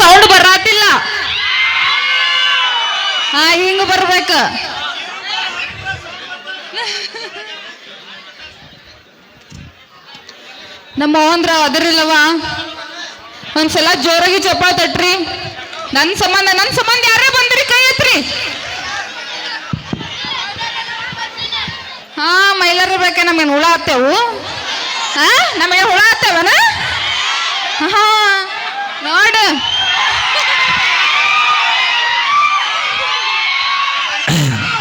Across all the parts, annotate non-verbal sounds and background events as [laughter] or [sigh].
Sound ಬರಾತಿಲ್ಲ. ಹಾ, ಹಿಂಗ ಬರ್ಬೇಕ. ನಮ್ಮ ಅವನ್ರ ಅದರಿಲ್ಲವ. ಒಂದ್ಸಲ ಜೋರಾಗಿ ಚಪ್ಪಾಳ ತಟ್ರಿ ನನ್ನ ಸಂಬಂಧ ನನ್ನ ಸಂಬಂಧ ಯಾರೇ ಬಂದ್ರಿ ಕೈ ಎತ್ರಿ. ಹಾ ಮೈಲಾರ ಬೇಕೆ ನಮಗೆ ಹುಳ ಹತ್ತೇವು ಹಾ ನಮಗೆ ಹುಳ ಹತ್ತೇವನ ಹಾ, ನೋಡು.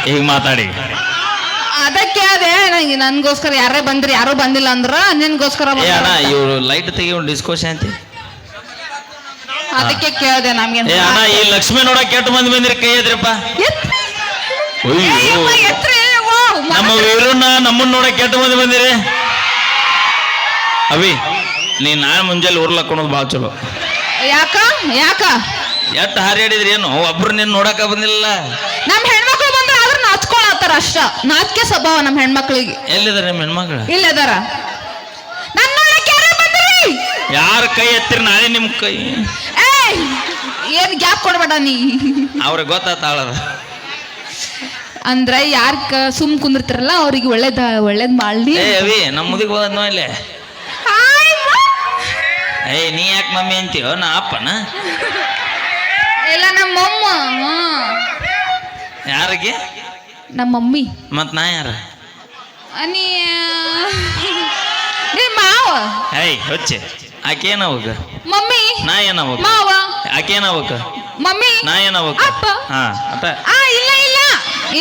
ಈಗ ಮಾತಾಡಿ. ಅದಕ್ಕೆ ಅದೇ ನಂಗೆ ನನ್ಗೋಸ್ಕರ ಯಾರೇ ಬಂದ್ರಿ ಯಾರು ಬಂದಿಲ್ಲ ಅಂದ್ರ ನಿನ್ಗೋಸ್ಕರ ಏ ಅಣ್ಣ ಇವ್ರು ಲೈಟ್ ತೆಗಿ ಒಂದು ಡಿಸ್ಕೋ ಅಂತ ಅದಕ್ಕೆ ಕೇಳ್ದೆ ನಮ್ಗೆ ಏ ಅಣ್ಣ ಈ ಲಕ್ಷ್ಮಿ ನೋಡಕ್ ಕೆಟ್ಟ ಮಂದಿ ಬಂದಿರಿ ಕೈ ಎದ್ರಪ್ಪ. ಅಯ್ಯೋ. ನಮ್ಮ ವೀರನ್ನ ನಮ್ಮನ್ನ ನೋಡಕ್ ಕೆಟ್ಟ ಮಂದಿ ಬಂದಿರಿ. ಅವಿ ನೀ ನಾಳೆ ಮುಂಜಾನೆ ಊರ್ಲಕ್ಕೊಳೋದು ಭಾಳ ಚಲೋ. ಯಾಕ? ಯಾಕ? ಎಟ್ ಹಾರ್ಯಾಡಿದ್ರಿ ಏನು? ಒಬ್ರು ನಿನ್ನ ನೋಡಕ ಬಂದಿಲ್ಲ ನಮ್ಮ ಹೆಣ್ಮಕ್ಳು ನಾಚ್ಕೊಳತ್ತಾರ ಅಷ್ಟ ನಾಚಿಕೆ ಸ್ವಭಾವ ನಮ್ಮ ಹೆಣ್ಮಕ್ಳಿಗೆ. ಎಲ್ಲಿದಾರೆ ನಿಮ್ಮ ಹೆಣ್ಮಕ್ಳು? ಇಲ್ಲದಾರ? ನನ್ನ ಯಾರೇ ಬಂದ್ರಿ? ಯಾರ ಕೈ ಎತ್ತಿರಿ ನಾಳೆ ನಿಮ್ ಕೈ. ಏಯ್ ಏನ್ ಗ್ಯಾಪ್ ಕೊಡ್ಬೇಡ ನೀ. ಅವ್ರಿಗೆ ಗೊತ್ತಾತಾಳದ ಅಂದ್ರೆ ಯಾರ ಸುಮ್ ಕುಂದಿರ್ತಾರಲ್ಲ ಅವ್ರಿಗೆ ಒಳ್ಳೇದ ಒಳ್ಳೇದ್ ಮಾಡ್ಲಿ. ಏ ಅವಿ ನಮ್ಮ ಮುದಿಗೆ ಹೋದ ಇಲ್ಲೇ. ಹಾಯ್ ಮ- ಏಯ್ ನೀ ಯಾಕೆ ಮಮ್ಮಿ ಅಂತೀಯೋ? ನಾ ಅಪ್ಪನ? ಇಲ್ಲ ನಮ್ಮ ಅಮ್ಮ ಯಾರಿಗೆ? ನಮ್ಮ ಮಮ್ಮಿ. ಮತ್ ನಾ ಯಾರ? ನೀ ನಿಮ್ಮ ಮಾವ. ಏಯ್ ಹೊಚ್ಚೆ. ಆಕೆ ಏನಾವಕ ಮಮ್ಮಿ. ನಾ ಏನವಾಗ ಮಾವ. ಆಕೆ ಏನವಾಗ ಮಮ್ಮಿ. ನಾ ಏನವಾಗ ಅಪ್ಪ. ಹಾ ಅಟ ಆ ಇಲ್ಲ ಇಲ್ಲ.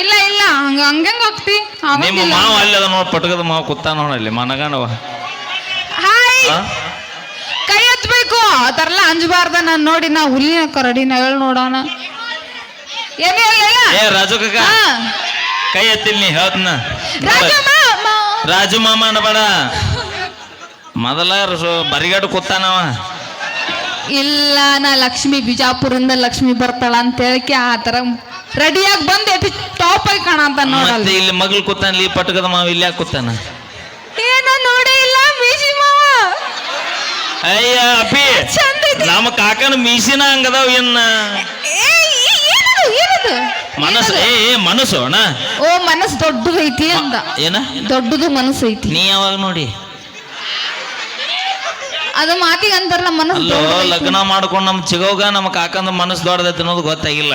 ಇಲ್ಲ ಇಲ್ಲ. ಹಂಗ ಹಂಗಂಗ ಹೋಗ್ತಿ. ನಿಮ್ಮ. ಮಾವ ಅಲ್ಲಿ ಅದ ನೋಡ್ ಪಟ್ಕದ ಮಾವ ಕುತ್ತ ನೋಡಲ್ಲಿ ಮನಗಂಡವ ಹಾಯ್? ಕೈ ಎತ್ತಬೇಕು ಆ ಥರ ಎಲ್ಲ ಅಂಜಬಾರ್ದ ನಾನು ನೋಡಿ. ನಾ ಹುಲಿನ ಕರಡಿ ನಾ ಹೇಳಿ ನೋಡೋಣ ಏನೇ ಇಲ್ಲ ಏ ರಾಜು ಹಾ. ಕೈ ಎತ್ತಿಲ್ ನೀ ಹೇಳ್ತನ. ರಾಜ ಮಾಮ ಅನ್ಬೇಡ. ಮೊದಲ ಬರಿಗಾಡು ಕೂತಾನವ ಇಲ್ಲ ನಾ ಲಕ್ಷ್ಮಿ ಬಿಜಾಪುರಿಂದ ಲಕ್ಷ್ಮಿ ಬರ್ತಾಳ ಅಂತ ಹೇಳಕ್ಕೆ ಆ ಥರ ರೆಡಿಯಾಗಿ ಬಂದು ಎಟ್ಟು ಟಾಪ್ ಆಗಿ ಕಾಣಂತ ನೋಡಲ್ಲ. ಇಲ್ಲಿ ಮಗಳು ಕೂತಾನ ಇಲ್ಲಿ ಪಟ್ಕದ ಮಾವ ಇಲ್ಲಿ ಯಾಕೆ ಕೂತಾನ? ಏನೋ ನೋಡೇ ಇಲ್ಲ ಮೀಸಿ ಮಾವ. ಅಯ್ಯ ಅಪ್ಪಿ ನಮ್ಮ ಕಾಕನ ಮೀಸಿನ ಹಂಗದಾವ ಏನ್ ಏನದು ಏನದು? ಮನಸ್ಸು ಏ ಏ ಮನಸ್ಸು ಅಣ್ಣ. ಓ ಮನಸ್ಸು ದೊಡ್ಡದು ಐತಿ ಅಂದ. ಏನ? ದೊಡ್ಡದು ಮನಸ್ಸು ಐತಿ. ನೀ ಯಾವಾಗ ನೋಡಿ? ಅದು ಮಾತಿಗೆ ಅಂತಾರಲ್ಲ ಮನಸ್ಸು ಅಲ್ಲೋ ಲಗ್ನ ಮಾಡ್ಕೊಂಡು ನಮ್ಮ ಚಿಗೋಗ ನಮ್ಮ ಕಾಕಂದ ಮನಸ್ಸು ದೊಡ್ಡದೈತೆ ಅನ್ನೋದು ಗೊತ್ತಾಗಿಲ್ಲ.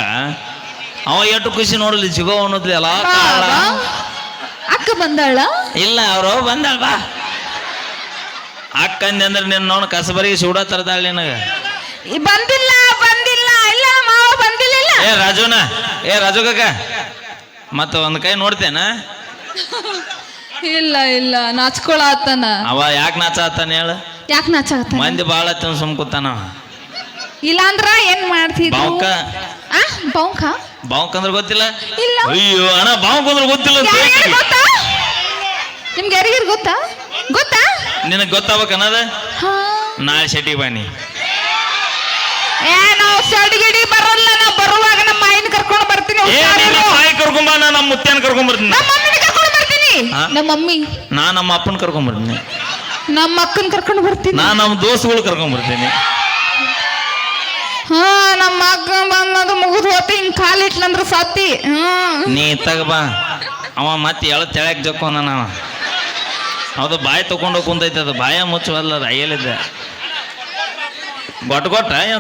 ಅವ ಎಷ್ಟು ಖುಷಿ ನೋಡಲಿ ಚಿಗೋ ಅನ್ನೋದ್ಲಿ ಅಲ್ಲ ಕಾಳ. ಬಾಬಾ, ಅಕ್ಕ ಬಂದಾಳ? ಇಲ್ಲ ಅವರು ಬಂದಾಳ ಬಾ. ಅಕ್ಕಂದೆ ಅಂದ್ರೆ ನಿನ್ನ ನೋಡ್ ಕಸಬರಿಗೆ ಸೂಡ ತರದಾಳ ನಿನಗ. ಈ ಬಂದಿಲ್ಲ ಬಂದಿಲ್ಲ ಇಲ್ಲ ಮಾವ ಬಂದಿಲ್ಲ ಇಲ್ಲ. ಏ ರಾಜುನ. ಏ ರಾಜು ಕಾಕ ಮತ್ತ ಒಂದ್ ಕೈ ನೋಡ್ತೇನ? ಇಲ್ಲ ಇಲ್ಲ ನಾಚ್ಕೊಳತ್ತಾನ ಅವ ಯಾಕೆ ನಾಚಾತಾನ ಹೇಳು? ಯಾಕೆ ನಾಚ ಮಂದಿ ಬಾಳ ತಿನ್ ಸುಮ್ ಕೂತಾನ ಇಲ್ಲ ಅಂದ್ರ ಏನ್ ಮಾಡ್ತಿದ್ರು ಬಾವ್ಕ? ಆ ಬಾವ್ಕ? ಬಾವ್ಕ ಅಂದ್ರೆ ಗೊತ್ತಿಲ್ಲ? ಇಲ್ಲ. ಅಯ್ಯೋ ಅಣ್ಣ ಬಾವ್ಕ ಅಂದ್ರೆ ಗೊತ್ತಿಲ್ಲ ಅಂತ ಯಾರ್ಯಾರ್ ಹೇಳ್ತೀವಿ. ಗೊತ್ತಾ? ನಿಮ್ಗೆ ಯಾರಿಗಾರು ಗೊತ್ತಾ? ಗೊತ್ತಾ? ನಿನಗ್ ಗೊತ್ತಾವಕನ್ನದ ಹಾ. ನಾಳೆ ಶೆಟ್ಟಿ ಬಾನಿ ಏ ನಾವು ಸಡ್ಗಿಡಿ ಬರಲ್ಲ ನಾ ಬರುವಾಗ ನಮ್ಮ ಮಾಯಿನ ಕರ್ಕೊಂಡು ಬರ್ತೀನಿ. ತಾಯಿ ಕರ್ಕೊಂಬ ನಾ ನಮ್ಮ ಮುತ್ಯಾನ ಕರ್ಕೊಂಬರ್ತೀನಿ ನಮ್ಮ ಮಮ್ಮಿನ ಕರ್ಕೊಂಡು ಬರ್ತೀನಿ. ಹಾ? ನಮ್ಮ ಮಮ್ಮಿ. ನಾ ನಮ್ಮ ಅಪ್ಪನ ಕರ್ಕೊಂಬರ್ತೀನಿ ನಮ್ಮ ಅಕ್ಕನ ಕರ್ಕೊಂಡು ಬರ್ತೀನಿ. ನಾ ನಮ್ಮ ದೋಸ್ತಗಳು ಕರ್ಕೊಂಬರ್ತೀನಿ ಹಾ ನಮ್ಮ ಅಕ್ಕ ಬಂದದು ಮುಗಿದು ಹೋತಿ ಹಿಂಗ್ ಕಾಲಿಟ್ಲಂದ್ರ ಸತ್ತಿ. ಹ್ಮ್ ನೀ ತಗ ಬಾ. ಅವ ಮತ್ತೆ ಎಳ ತೆಳಕ್ ಜಕ್ಕೊಂದ ನಾನು ಅದು ಬಾಯಿ ತಗೊಂಡು ಕುಂತೈತೆ ಅದು ಬಾಯ ಮುಚ್ಚವಲ್ಲ ಅದು ಅಯ್ಯಲಿದ್ದೆ ಗೊಟ್ಟು?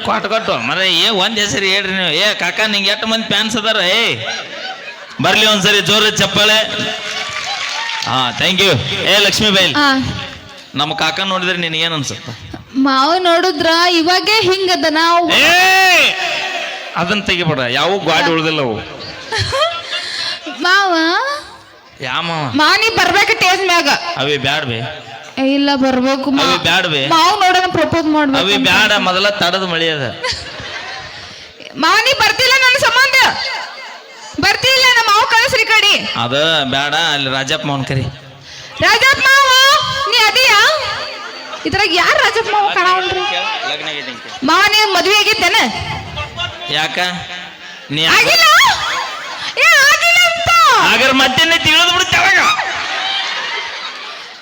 ಕೊಟ್ಟು ಕೊಟ್ಟು ಮರ ಏ ಒಂದು ಹೆಸರು ಹೇಳ್ರಿ ನೀವು. ಏ ಕಾಕ ನಿಂಗೆ ಎಷ್ಟು ಮಂದಿ ಫ್ಯಾನ್ಸ್ ಅದಾರ? ಏ ಬರ್ಲಿ ಒಂದ್ಸರಿ ಜೋರ ಚಪ್ಪಾಳೆ. ಹಾ ಥ್ಯಾಂಕ್ ಯು ಏ ಲಕ್ಷ್ಮೀ ಬೈಲ್. ನಮ್ಮ ಕಾಕ ನೋಡಿದ್ರೆ ನಿನಗೇನು ಅನ್ಸುತ್ತ? ಮಾವ ನೋಡಿದ್ರ ಇವಾಗೆ ಹಿಂಗದ ನಾವು. ಏ ಅದನ್ನ ತೆಗಿಬೇಡ. ಯಾವ ಗಾಡಿ ಉಳ್ದಿಲ್ಲ ಅವು. ಮಾವ ಯಾವ ಮಾವ? ಮಾನಿ ಬರ್ಬೇಕು ಟೇಸ್ ಮ್ಯಾಗ. ಅವೇ ಬ್ಯಾಡ ಬೇ ಏ, ಇಲ್ಲ ಬರ್ಬೇಕು ಮಾವು ಅವಿ ಮಾವ ನೋಡೋಣ ಪ್ರಪೋಸ್ ಅವಿ ಮಾಡ್ಬೇಕು ಬ್ಯಾಡ ಮೊದಲ ತಡದ ಮಳಿ ಅದ. ಮಾವನಿ ಬರ್ತಿಲ್ಲ ನನ್ನ ಸಂಬಂಧ? ಬರ್ತಿಲ್ಲ ನಮ್ಮ ಮಾವು ಕಳಿಸ್ರಿ ಕಡಿ. ಅದ ಬ್ಯಾಡ ಅಲ್ಲಿ ರಾಜಪ್ಪ ಮೌನ್ ಕರಿ. ರಾಜಪ್ಪ ಮಾವ ನೀ ಅದಿಯಾ? ಇದ್ರಾಗ ಯಾರು ರಾಜಪ್ಪ ಮಾವ ಕಾಣವಲ್ರಿ? ಮಾವ ನೀವು ಮದ್ವೆ ಯಾಕ? ನೀ ಆಗಿಲ್ಲ? ಏ ಆಗಿಲ್ಲ ಅಂತ. ಆಗರ ಮತ್ತೆ ತಿಳಿದು ಬಿಡುತ್ತೆ ಅವಾಗ.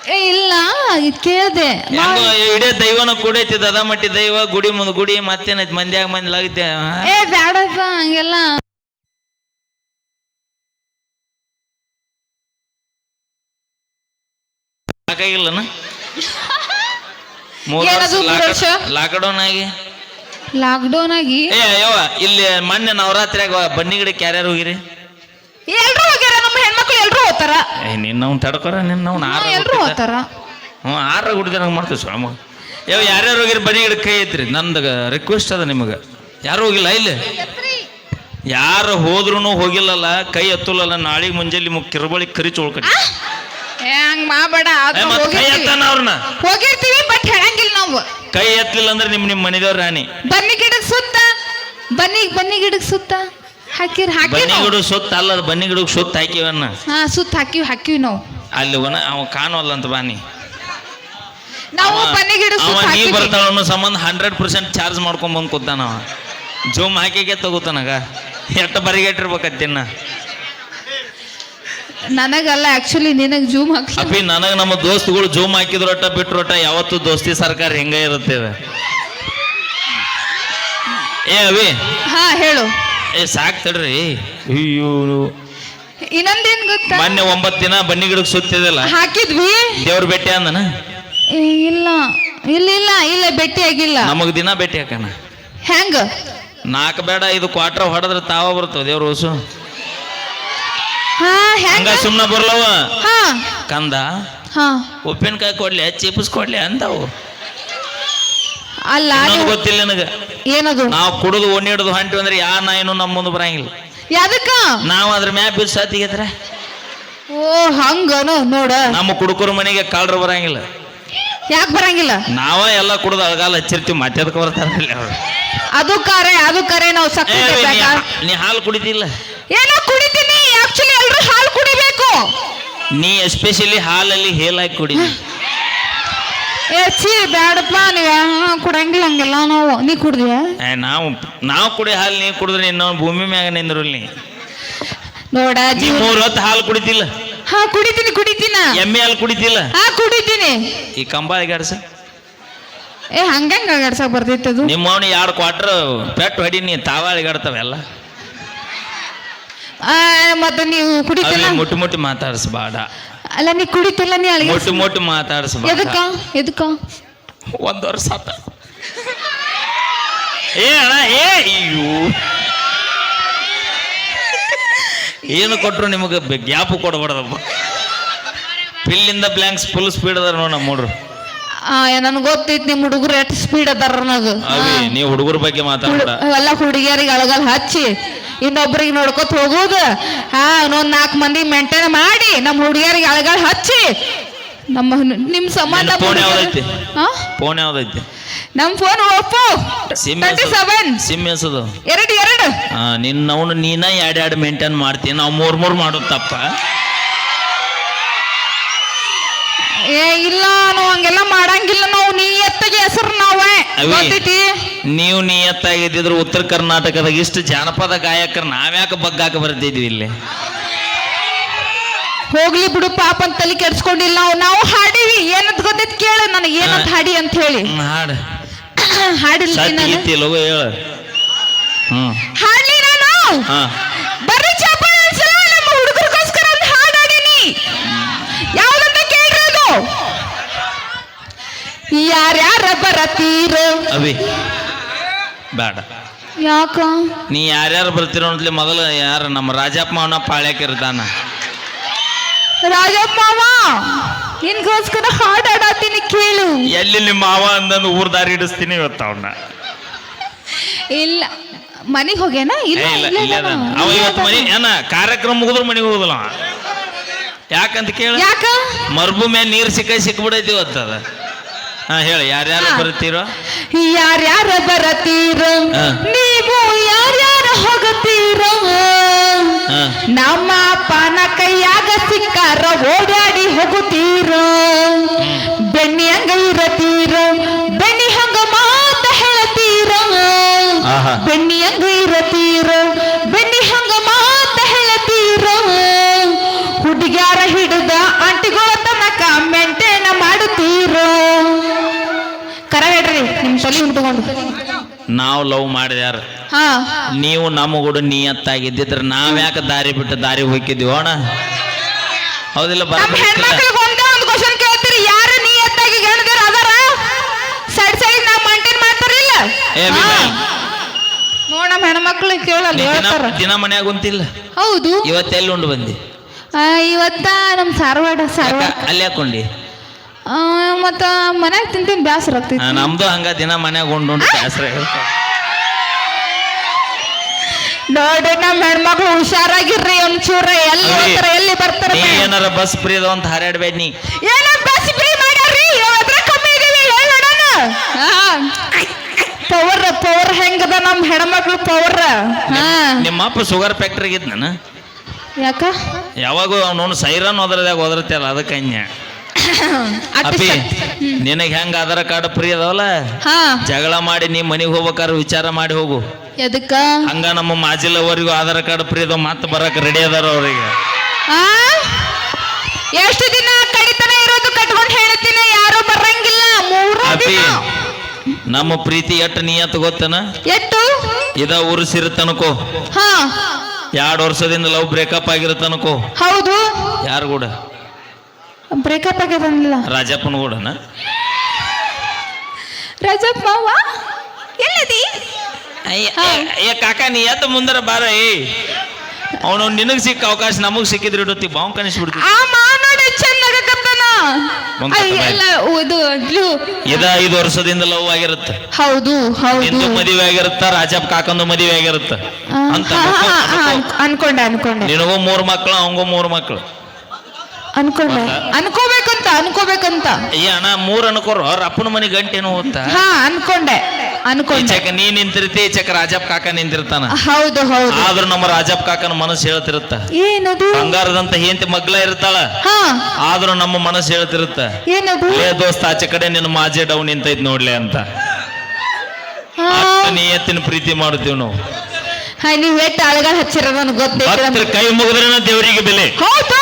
ಏ ಇಲ್ಲ ಇದ್ ಕೇಳ್ದೆ. ಹೆಂಗೋ ಇಡೇ ದೈವನ ಕೂಡೈತಿ ದದ ಮಟ್ಟಿ ದೈವ ಗುಡಿ ಮುಂದ್ ಗುಡಿ ಮತ್ತೇನೈತಿ ಮಂದ್ಯಾಗ ಮಂದಿಲಾಗೈತೆ ಏ ಬ್ಯಾಡಪ್ಪ ಹಂಗೆಲ್ಲ. ಸಾಕಾಗಿಲ್ಲನ ಮೂರ್ ಏನದು ಮೂರ್ ವರ್ಷ? ಲಾಕ್ಡೌನ್ ಆಗಿ ಲಾಕ್ಡೌನ್ ಆಗಿ ಏ ಇಲ್ಲಿ ಮೊನ್ನೆ ನವರಾತ್ರಿಯಾಗ ಬನ್ನಿ ಗಿಡಕ್ಕೆ ಯಾರ್ಯಾರು ಹೋಗಿರಿ. ಎಲ್ರು ಏ ನಿನ್ನವ್ ತಡ್ಕೊರ ನಿನ್ನವ್ ಆರ ಎಲ್ಲರೂ ಹೋಗ್ತಾರ ಹ್ಞೂ ಆರ ಗುಡಿದಂಗೆ ಮಾಡ್ತೀವಿ ಸ್ವಾಮಿ. ಯಾವ ಯಾರ್ಯಾರು ಹೋಗಿರಿ ಬನ್ನಿ ಗಿಡ ಕೈ ಐತ್ರಿ ನಂದು ರಿಕ್ವೆಸ್ಟ್ ಅದ ನಿಮಗೆ. ಯಾರು ಹೋಗಿಲ್ಲ? ಇಲ್ಲಿ. ಯಾರು ಹೋದ್ರೂ ಹೋಗಿಲ್ಲಲ್ಲ ಕೈ ಎತ್ತಲಲ್ಲ ನಾಳೆಗೆ ಮುಂಜಾನೆ ಮುಗ್ ಕಿರುಬಳಿ ಕರಿ ಚೋಳ್ಕಡಿ ಏ ಹಂಗ್ ಮಾಡಬೇಡ ಕೈ ಎತ್ತಾನ ಅವ್ರನ್ನ ಹೋಗಿರ್ತೀವಿ ಬಟ್ ಹೇಳಂಗಿಲ್ಲ ನಾವು. ಕೈ ಎತ್ತಲಿಲ್ಲ ಅಂದ್ರೆ ನಿಮ್ಮ ನಿಮ್ಮ ಮನೆದೇವ್ರ ರಾಣಿ. ಬನ್ನಿ ಗಿಡಕ್ ಸುತ್ತ. ಬನ್ನಿ ಬನ್ನಿ ಗಿಡಕ್ ಸುತ್ತ. ಹಾಕಿರ್ ಹಾಕಿ ಬನ್ನಿ ಗಿಡ ಸುತ್ತ ಅಲ್ಲ ಬನ್ನಿ ಗಿಡಕ್ಕೆ ಸುತ್ತ ಹಾಕಿವನ್ನ ಹಾ ಸುತ್ತ ಹಾಕಿವಿ ಹಾಕಿವಿ ನಾವು. ಅಲ್ಲಿ ಅವ ಕಾಣುವಲ್ಲ ಅಂತ ಬಾನಿ ನಾವು ಬನ್ನಿ ಗಿಡ ಅವ ಸುತ್ತ ನೀ ಹಾಕಿವಿ ಬರ್ತಾಳ ಅನ್ನೋ ಸಂಬಂಧ ಹಂಡ್ರೆಡ್ ಪರ್ಸೆಂಟ್ ಚಾರ್ಜ್ ಮಾಡ್ಕೊಂಡ್ ಬಂದು ಕೂತಾನ ಅವ. ಜೂಮ್ ಹಾಕಿಗೆ ತಗೋತಾನಗ ಎಟ್ಟ ನನಗೆ ನನಗಲ್ಲ ಆಕ್ಚುಲಿ ನಿನಗ್ ಜೂಮ್ ಹಾಕಿ ಅಪ್ಪಿ ನನಗೆ ನಮ್ಮ ದೋಸ್ತಗಳು ಜೂಮ್ ಹಾಕಿದ್ರೊಟ್ಟ ಬಿಟ್ರೊಟ್ಟ ಯಾವತ್ತು ದೋಸ್ತಿ ಸರ್ಕಾರ ಹೆಂಗ ಇರುತ್ತೆ ಇದು. ಏ ಅವಿ. ಹಾ ಹೇಳು. ಏ ಸಾಕ್ ತಡ್ರಿ. ಅಯ್ಯೋ. ಇನ್ನೊಂದೇನ್ ಗೊತ್ತಾ? ಮೊನ್ನೆ ಒಂಬತ್ತು ದಿನ ಬನ್ನಿ ಗಿಡಕ್ಕೆ ಸುತ್ತಿದಿಲ್ಲ ಹಾಕಿದ್ವಿ. ದೇವ್ರ ಭೇಟಿ ಅಂದನ? ಏ, ಇಲ್ಲ. ಇಲ್ಲ ಇಲ್ಲ ಇಲ್ಲ ಭೇಟಿ ಆಗಿಲ್ಲ. ನಮಗ್ ದಿನ ಭೇಟಿ ಹಾಕಣ. ಹೆಂಗ? ನಾಲ್ಕು ಬೇಡ ಇದು ಕ್ವಾರ್ಟರ್ ಹೊಡೆದ್ರೆ ತಾವ ಬರ್ತವ ದೇವ್ರ ಹೊಸು ಹಾ ಹೆಂಗ? ಹಂಗ ಸುಮ್ನ ಬರ್ಲವ? ಹಾ. ಕಂದ? ಹಾ. ಉಪ್ಪಿನಕಾಯಿ ಕೊಡ್ಲಿ ಚೀಪಸ್ ಕೊಡ್ಲಿ ಅಂದವು. ಅಲ್ಲ ಗೊತ್ತಿಲ್ಲ ನನಗೆ. ಏನದು? ನಾವು ಕುಡಿದು ಒಣ್ಣೆ ಹಿಡಿದು ಹೊಂಟಿವಿ ಅಂದ್ರೆ ಯಾ ನಾಯಿನೂ ನಮ್ಮ ಮುಂದೆ ಬರಂಗಿಲ್ಲ. ಯಾದಕ್ಕ ನಾವು ಅದ್ರ ಮ್ಯಾಪ್ ಬಿದ್ದು ಸತ್ತಿಗೆದ್ರೆ ಓ ಹಂಗನು ನೋಡ. ನಮ್ಮ ಕುಡುಕರ ಮನೆಗೆ ಕಾಳ್ರು ಬರಂಗಿಲ್ಲ. ಯಾಕೆ ಬರಂಗಿಲ್ಲ? ನಾವ ಎಲ್ಲ ಕುಡಿದು ಅಳಗಾಲ ಹಚ್ಚಿರ್ತೀವಿ ಮತ್ತೆ ಅದಕ್ಕೆ ಬರ್ತಾರಲ್ಲ ಅವ್ರು? ಅದು ಕರೆ ಅದು ಕರೆ ನಾವು ಏ, ಸಕ್ಕರೆ ನೀ- ಬೇಕಾ? ನೀ ಹಾಲು ಕುಡಿತಿಲ್ಲ ಏನೋ ಕುಡಿತೀನಿ ಆಕ್ಚುಲಿ ಎಲ್ಲರೂ ಹಾಲು ಕುಡಿಬೇಕು. ನೀ ಎಸ್ಪೆಷಲಿ ಹಾಲಲ್ಲಿ ಹೇಲಾಗಿ ಕುಡಿ ಏ ಚೀ ಬ್ಯಾಡಪ್ಪ ನೀವು ಹಾ, ಕುಡಂಗಿಲ್ಲ ಹಂಗೆಲ್ಲ ನಾವು. ನೀ ಕುಡ್ದಿಯ? ಏ, ನಾವು ನಾವು ಕುಡಿ ಹಾಲು ನೀ ಕುಡಿದ್ರೆ ಇನ್ನೊಂದು ಭೂಮಿ ಮ್ಯಾಗ ನಿಂದ್ರು ನೀ ನೋಡ ನೀ ಜೀವ ಮೂರ್ ಹೊತ್ತು ಹಾಲು ಕುಡಿತಿಲ್ಲ. ಹಾ ಕುಡಿತೀನಿ ಕುಡಿತೀನ. ಎಮ್ಮೆ ಹಾಲು ಕುಡಿತಿಲ್ಲ. ಹಾ ಕುಡಿತೀನಿ. ಈ ಕಂಬಾಳಿಗೆ ಆಡ್ಸ ಏ ಹಂಗಂಗ ಗಡ್ಸಕ್ ಬರ್ತೈತೆ ಅದು? ನಿಮ್ಮ ಅವನು ಎರಡು ಕ್ವಾರ್ಟರ್ ಪೆಟ್ಟು ಹೊಡಿ ನೀ ತಾವಾಳಿಗಾಡ್ತಾವೆಲ್ಲ ಆ, ಮತ್ತೆ ನೀವು ಕುಡಿತಿಲ್ಲ ಅವಿ ಮುಟ್ಟು ಮುಟ್ಟಿ ಮಾತಾಡಿಸ್ಬೇಡ ಅಲ್ಲ ನೀ ಕುಡಿತಿಲ್ಲ ನೀ ಅಳಿಗೆ ಮೋಟು ಮೋಟು ಮಾತಾಡ್ಸ ಎದಕ್ಕ? ಎದಕ್ಕ? ಒಂದ್ ವರ್ಷ ಆತ. ಏ ಅಣ್ಣ ಏ ಅಯ್ಯೋ. ಏನು ಕೊಟ್ರು ನಿಮಗೆ? Gap ಕೊಡಬಾರ್ದಪ್ಪ. Fill in the blanks full speed ಅದಾರ ನೋಡ ನಮ್ಮ ಹುಡ್ರು. ನನ್ಗೆ ಗೊತ್ತೈತಿ ನಿಮ್ಮ ಹುಡುಗರು ಎಷ್ಟು ಸ್ಪೀಡ್ ಅದಾರ ನನಗೆ. ನೀವು ಹುಡುಗರ ಬಗ್ಗೆ ಮಾತಾಡ ಎಲ್ಲ ಹುಡುಗಿಯರಿಗೆ ಅಳಗಲ್ ಹಚ್ಚಿ. ಇನ್ನೊಬ್ರಿಗೆ ನೋಡ್ಕೊತ ಹೋಗುದು ಹಾ ಇನ್ನೊಂದ್ ನಾಲ್ಕು ಮಂದಿ ಮೇಂಟೈನ್ ಮಾಡಿ ನಮ್ಮ ಹುಡುಗಿಯರಿಗೆ ಅಳಗಳ ಹಚ್ಚಿ. ನಮ್ಮ ನಿಮ್ ಸಂಬಂಧ ಫೋನ್ ಯಾವ್ದೈತಿ? ಹಾ? ಫೋನ್ ಯಾವ್ದೈತಿ? ನಮ್ phone Oppo SIM thirty seven SIM ಎಸದು ಎರಡು ಎರಡು. ನಿನ್ನ ಅವನು ನೀನ ಎರಡು ಎರಡು ಮೇಂಟೈನ್ ಮಾಡ್ತೀನಿ. ನಾವು ಮೂರ್ ಮೂರ್ ಮಾಡೋದು ತಪ್ಪ. ಏ ಇಲ್ಲ ನಾವು ಹಂಗೆಲ್ಲ ಮಾಡಂಗಿಲ್ಲ. ನಾವು ನೀ ಎತ್ತಗೆ ಹೆಸರು ನಾವೇ. ಗೊತ್ತೈತಿ? ನೀವು ನಿಯತ್ತಾಗಿದ್ದಿದ್ರು ಉತ್ತರ ಕರ್ನಾಟಕದಾಗ ಇಷ್ಟು ಜಾನಪದ ಗಾಯಕರು ನಾವ್ಯಾಕೆ ಬಗ್ಗಾಕ ಬರ್ತಿದ್ವಿ ಇಲ್ಲಿ? ಹೋಗ್ಲಿ ಬಿಡು ಪಾಪ ಅಂತ ತಲೆ ಕೆಡ್ಸ್ಕೊಂಡಿಲ್ಲ ನಾವು ನಾವು ಹಾಡಿವಿ ಏನಂತ ಗೊತ್ತಿದ್ ಕೇಳು ನನಗೆ ಏನಂತ ಹಾಡಿ ಅಂತ ಹೇಳಿ. ಹ್ಮ್, ಹಾಡು. [clears throat] ಹಾಡಿಲ್ಲ ಹೇಳು ಸತ್ಯಗೀತಿ ಲಗು ಹೇಳ. ಹ್ಮ್. ಹಾಡ್ಲಿ ನಾನು. ಹಾ. ಬರ್ರಿ ಚಪ್ಪಾಳೆ ಹೊಡ್ಸಲ್ಲ, ನಮ್ಮ ಹುಡುಗರಿಗೋಸ್ಕರ ಒಂದು ಹಾಡು ಹಾಡೀನಿ. ಯಾವ್ದಂತ ಕೇಳ್ರಿ ಅದು. ಯಾರ್ಯಾರ ಬರತೀರೋ ಅವಿ ಬೇಡ. ಯಾಕ? ನೀ ಯಾರ್ಯಾರು ಬರ್ತಿರೋ ಅಂತಲೇ ಮೊದಲು ಯಾರು ನಮ್ಮ ರಾಜಪ್ಪ ಅವನ ಪಾಳ್ಯಕ್ಕೆ ಇರ್ತಾನ. ರಾಜಪ್ಪ ಮಾವ ನಿನ್ಗೋಸ್ಕರ ಹಾಡು ಹಾಡಾತೀನಿ ಕೇಳು. ಎಲ್ಲಿ ನಿಮ್ಮ ಮಾವ ಅಂದಂದು ಊರ್ ದಾರಿ ಹಿಡಿಸ್ತೀನಿ ಇವತ್ತು ಅವನ್ನ ಇಲ್ಲ ಮನೆಗೆ ಹೋಗ್ಯಾನ? ಇಲ್ಲ ಇಲ್ಲ ಇಲ್ಲ, ಇಲ್ಲ ಇಲ್ಲ, ಅವ ಇವತ್ತು ಮನೆ ಏನ ಕಾರ್ಯಕ್ರಮ ಮುಗಿದ್ರು ಮನೆಗೆ ಹೋಗುದಿಲ್ಲ ಅವ. ಯಾಕಂತ ಕೇಳ. ಯಾಕ? ಮರ್ಭು ಮೇಲೆ ನೀರು ಸಿಕ್ಕ ಸಿಕ್ಬಿಡೈತಿ ಇವತ್ತು ಅದ. ಹಾ ಹೇಳಿ ಯಾರ್ಯಾರು ಬರುತ್ತೀರೋ? ಬರ್ತೀರೋ ಯಾರ್ಯಾರ ಬರತೀರೋ ಹಾ. ನೀವು ಯಾರ್ಯಾರು ಹೋಗುತ್ತೀರೋ. ನಮ್ಮ ಅಪ್ಪನ ಕೈಯಾಗ ಸಿಕ್ಕಾರ ಓಡಾಡಿ ಹೋಗುತ್ತೀರೋ? ಬಿಟ್ಕೊಂಡು ನಾವು ಲವ್ ಮಾಡಿದ್ಯಾರ ಹಾ. ನೀವು ನಮ್ಮ ಕೂಡ ನೀಯತ್ತಾಗಿದ್ದಿದ್ರೆ ನಾವ್ ಯಾಕೆ ದಾರಿ ಬಿಟ್ಟು ದಾರಿ ಹೋಗಿದ್ವಿ ಅಣ್ಣ? ಹೌದಿಲ್ಲ ಹೆಣ್ಮಕ್ಳು ಬರಬರ್ತಿಲ್ಲ ಹೆಣ್ಮಕ್ಳಿಗೆ ಒಂದೇ ಒಂದು ಕ್ವಶನ್ ಕೇಳ್ತೀರಿ. ಯಾರು ನಿಯತ್ತಾಗಿ ಗಣದಿರ ಅದಾರ? ಸೈಡ್ ಸೈಡ್ ನಾವ್ ಮಂಟೇನ್ ಮಾಡ್ತಾರಿಲ್ಲ ಏ ವಿನಯ್. ನೋಡ್ ನಮ್ಮ ಹೆಣ್ಮಕ್ಳಿಗೆ ಕೇಳಲ್ಲ ನೀ ದಿನ ಹೇಳ್ತಾರ. ದಿನ ಮನ್ಯಾಗ ಕುಂತಿಲ್ಲ? ಹೌದು. ಇವತ್ತೆಲ್ಲ ಉಂಡು ಬಂದಿ? ಆ, ಇವತ್ತ ನಮ್ ಸಾರವಾಡ ಯಾಕ? ಸಾರವಾಡ ಅಲ್ಲಿ ಹಾಕೊಂಡಿ ಆ, ಮತ್ತ ಮನ್ಯಾಗ ತಿಂತೀನಿ ಬ್ಯಾಸರ ಆಗ್ತೈತಿ. ನಮ್ದು ಹಂಗ ದಿನ ಮನ್ಯಾಗ ಉಂಡು ಬ್ಯಾಸ್ರ ನೋಡ್ರಿ ನಮ್ಮ ಹೆಣ್ಮಕ್ಳು ಹುಷಾರಾಗಿರ್ರಿ ಒಂಚೂರ ಎಲ್ಲಿ ಹೋಗ್ತಾರ ಎಲ್ಲಿ ಬರ್ತಾರೆ ಏನಾರ ಬಸ್ ಫ್ರೀ ಅದ ಅಂತ ಹಾರಾಡ್ಬೇಡ ನೀ. ಏನ ಬಸ್ ಫ್ರೀ ಮಾಡ್ಯಾರ್ರಿ? ಅದ್ರ ಕಮ್ಮಿ ಇದೀವಿ ಹೇಳ ಪವರ್ ಪವರ್ ಹೆಂಗದ ನಮ್ಮ ಹೆಣ್ಮಕ್ಳು ಪವರ್? ಹಾ. ನಿಮ್ಮ ಅಪ್ಪ ಶುಗರ್ ಫ್ಯಾಕ್ಟ್ರಿಗೆ ಇದ್ ನಾನು ಯಾಕ? ಯಾವಾಗ ಅವನು ಸೈರನ್ ಹೋದ್ರದಾಗ ಹೋದ್ರತ್ತಲ್ಲ ಅದಕ್ಕೆ ಅನ್ಯ. [laughs] ಅಪ್ಪಿ ನಿನಗೆ ಹೆಂಗ ಆಧಾರ ಕಾರ್ಡ್ ಫ್ರೀ ಅದಾವಲ್ಲ? ಹಾ. ಜಗಳ ಮಾಡಿ ನೀ ಮನೆಗೆ ಹೋಗ್ಬೇಕಾದ್ರೆ ವಿಚಾರ ಮಾಡಿ ಹೋಗು. ಎದಕ್ಕ? ಹಂಗ ನಮ್ಮ ಮಾಜಿಲವರಿಗೂ ಆಧಾರ್ ಕಾರ್ಡ್ ಫ್ರೀ ಅದಾವ ಮತ್ತೆ ಬರಕ್ ರೆಡಿ ಅದಾರ ಅವ್ರಿಗೆ. ಆ? ಎಷ್ಟು ದಿನ ಕಡಿತನ ಇರೋದು ಕಟ್ಕೊಂಡು ಹೇಳ್ತೀನಿ ಯಾರು ಬರಂಗಿಲ್ಲ ಮೂರು ಅಪ್ಪಿ ದಿನ. ನಮ್ಮ ಪ್ರೀತಿ ಎಟ್ಟು ನಿಯತ್ ಗೊತ್ತನ? ಎಟ್ಟು ಇದ ಉರ್ಸಿರುತ್ತನಕೋ ಹಾ. ಎರಡು ವರ್ಷದಿಂದ ಲವ್ ಬ್ರೇಕಪ್ ಆಗಿರುತ್ತನಕೋ ಹೌದು. ಯಾರು ಕೂಡ. ಬ್ರೇಕಪ್ ಆಗ್ಯದಲ್ಲ ರಾಜಪ್ಪನ ಕೂಡ ರಜಪ್ ಮಾವ ಎಲ್ಲದಿ? ಏ ಕಾಕ ನೀ ಎತ್ತ ಮುಂದರ ಬಾರ ಏ. ಅವನು ನಿನಗ್ ಸಿಕ್ಕ ಅವಕಾಶ ನಮಗ್ ಸಿಕ್ಕಿದ್ರೆ ಇಡುತ್ತಿ ಬಾವು ಕನಿಸ್ಬಿಡ್ತಿ ಆ ಮಾವ ನೋಡಿ ಚೆನ್ನಾಗತ್ತನ ಬಂತ ಬಾಯ್. ಎಲ್ಲ ಇದು ಇದು ಇದ ಐದು ವರ್ಷದಿಂದ ಲವ್ ಆಗಿರುತ್ತ. ಹೌದು ಹೌದು. ಮದುವೆ ಆಗಿರುತ್ತ ರಾಜಪ್ಪ ಕಾಕಂದು ಮದುವೆ ಆಗಿರುತ್ತ. ಆ, ಅಂತ ಹಾ, ಹಾ, ಹಾ, ಅನ್ಕೊಂಡೆ ಅನ್ಕೊಂಡೆ. ನಿನಗೂ ಮೂರ್ ಮಕ್ಕಳು ಅವಂಗೂ ಮೂರ್ ಮಕ್ಕಳು ಅನ್ಕೊಂಡೆ ಅನ್ಕೋಬೇಕಂತ ಅನ್ಕೋಬೇಕಂತ. ಈ ಅಣ್ಣ ಮೂರ್ ಅನ್ಕೋರು ಅಪ್ಪನ ಮನೆ ಗಂಟೇನು ಅಂತ ಹಾ ಅನ್ಕೊಂಡೆ ಅನ್ಕೊಂಡೆ. ಈಚೆಕ ನೀ ನಿಂತಿರ್ತಿ ಈಚೆಕ ರಾಜಪ್ಪ ಕಾಕ ನಿಂತಿರ್ತಾನ. ಹೌದು ಹೌದು. ಆದ್ರೂ ನಮ್ಮ ರಾಜಪ್ಪ ಕಾಕನ ಮನಸ್ಸು ಹೇಳ್ತಿರುತ್ತ. ಏನದು? ಬಂಗಾರದಂತ ಹೆಂಡತಿ ಮಗ್ಲ ಇರ್ತಾಳ. ಹಾ. ಆದ್ರೂ ನಮ್ಮ ಮನಸ್ಸು ಹೇಳ್ತಿರುತ್ತ. ಏನದು? ಏ ದೋಸ್ತ ಆಚೆ ಕಡೆ ನಿನ್ನ ಮಾಜೆ ಡೌನ್ ನಿಂತೈತ್ ನೋಡ್ಲೆ ಅಂತ. ಹಾ. ಅಷ್ಟ ನಿಯತ್ತಿನ ಪ್ರೀತಿ ಮಾಡ್ತೀವಿ ನಾವು. ಹಾ, ನೀವ್ ಎಟ್ಟು ಅಳಗಾಲ್ ಹಚ್ಚಿರೋದ್ ನನಗೆ ಗೊತ್ತೈತಿ ಕೈ ಮುಗಿದ್ರೆ ದೇವರಿಗೆ ಬೆಲೆ? ಹೌದು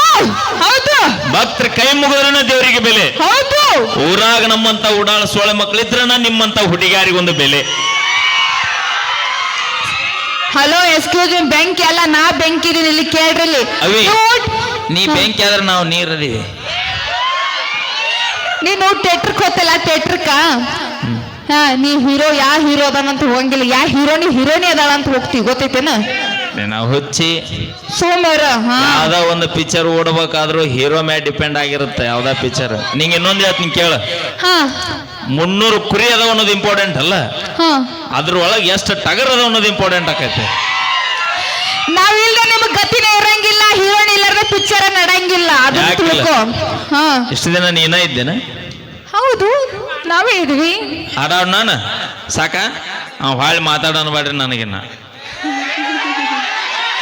ಹೌದು. ಭಕ್ತರ ಕೈ ಮುಗಿದ್ರನ ದೇವರಿಗೆ ಬೆಲೆ. ಹೌದು. ಊರಾಗ ನಮ್ಮಂತ ಉಡಾಳ ಸೋಳೆ ಮಕ್ಳಿದ್ರನ ನಿಮ್ಮಂತ ಹುಡುಗಿಯಾರಿಗೊಂದು ಬೆಲೆ. ಹಲೋ ಎಕ್ಸ್ಕ್ಯೂಸ್ ಮಿ ಬೆಂಕಿ ಅಲ್ಲ ನಾ ಬೆಂಕಿ ಇದೀನಿ ಇಲ್ಲಿ ಕೇಳ್ರಿ ಇಲ್ಲಿ. ಅವಿ. ನೀ ಬೆಂಕಿ ಆದ್ರೆ ನಾವು ನೀರದೀವಿ ನೀನು ಥಿಯೇಟ್ರಕ್ ಹೋತಲ್ಲ ಥಿಯೇಟ್ರಕ್ಕ ಹಾ ನೀ ಹೀರೋ ಯಾ ಹೀರೋ ಅದಾನಂತ ಹೋಗಂಗಿಲ್ಲ. ಯಾ ಹೀರೋನಿ ಹೀರೋನಿ ಅದಾಳ ಅಂತ ಹೋಗ್ತೀವಿ ಗೊತ್ತೈತೇನ? ನಾವು ಹುಚ್ಚಿ. ಸೋಮವಾರ ಹಾ. ಯಾವ್ದ ಒಂದು ಪಿಕ್ಚರ್ ಓಡ್ಬೇಕಾದ್ರೂ ಹೀರೋ ಮ್ಯಾಟ್ ಡಿಪೆಂಡ್ ಆಗಿರುತ್ತೆ ಯಾವ್ದ ಪಿಕ್ಚರ್ ನಿಂಗೆ ಇನ್ನೊಂದು ಹೇಳ್ತೀನಿ ಕೇಳ. ಹಾ. ಮುನ್ನೂರು ಕುರಿ ಅದ ಅನ್ನೋದು ಇಂಪಾರ್ಟೆಂಟ್ ಅಲ್ಲ? ಹಾ. ಅದ್ರೊಳಗೆ ಎಷ್ಟು ಟಗರ್ ಅದ ಅನ್ನೋದು ಇಂಪಾರ್ಟೆಂಟ್ ಆಕೈತೆ. ನಾವಿಲ್ದ ನಿಮ್ಗೆ ಗತಿನೇ ಇರಂಗಿಲ್ಲ ಹೀರೋ ಇಲ್ಲಾರ್ದ ಪಿಕ್ಚರ್ ನಡಂಗಿಲ್ಲ ಅದು ಯಾಕಿಲ್ಲ? ತಿಳ್ಕೊ. ಹಾ. ಇಷ್ಟು ದಿನ ನೀನ ಇದ್ದೇನೆ? ಹೌದು ನಾವೇ ಇದ್ವಿ. ಆಡಾಡ್ ನಾನು? ಸಾಕ? ಅವ್ ಹಾಳಿ ಮಾತಾಡೋಣ ಬೇಡ್ರಿ ನನಗಿನ್ನ.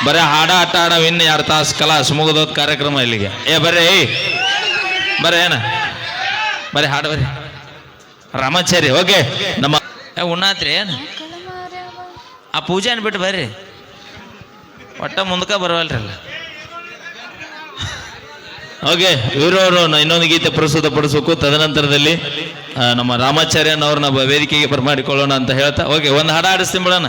ಬರೀ ಹಾಡ ಆಟ ಆಡವ ಇನ್ನು ಎರಡು ತಾಸು ಕಲಾಸ್ ಮುಗಿದೋದ್ ಕಾರ್ಯಕ್ರಮ ಇಲ್ಲಿಗೆ. ಏ, ಬರ್ರಿ ಬರ್ರಿ, ಏನ? ಬರೇ ಹಾಡು ಬರ್ರಿ. ರಾಮಾಚಾರಿ ಓಕೆ ನಮ್ಮ ಉಣ್ಣಾತ್ರಿ, ಏನು? ಆ ಪೂಜೆ ಅನ್ಬಿಟ್ಟು ಬರ್ರಿ. ಒಟ್ಟ ಮುಂದಕ್ಕೆ ಬರವಲ್ರಲ್ಲ. ಓಕೆ ಇವರವರು ಇನ್ನೊಂದು ಗೀತೆ ಪ್ರಸ್ತುತ ಪಡಿಸಬೇಕು. ತದನಂತರದಲ್ಲಿ ನಮ್ಮ ರಾಮಾಚಾರ್ಯನವ್ರನ್ನ ವೇದಿಕೆಗೆ ಬರಮಾಡಿಕೊಳ್ಳೋಣ ಅಂತ ಹೇಳ್ತಾ ಓಕೆ ಒಂದು ಹಾಡ ಆಡಿಸ್ತೀನಿ ಬಿಡೋಣ.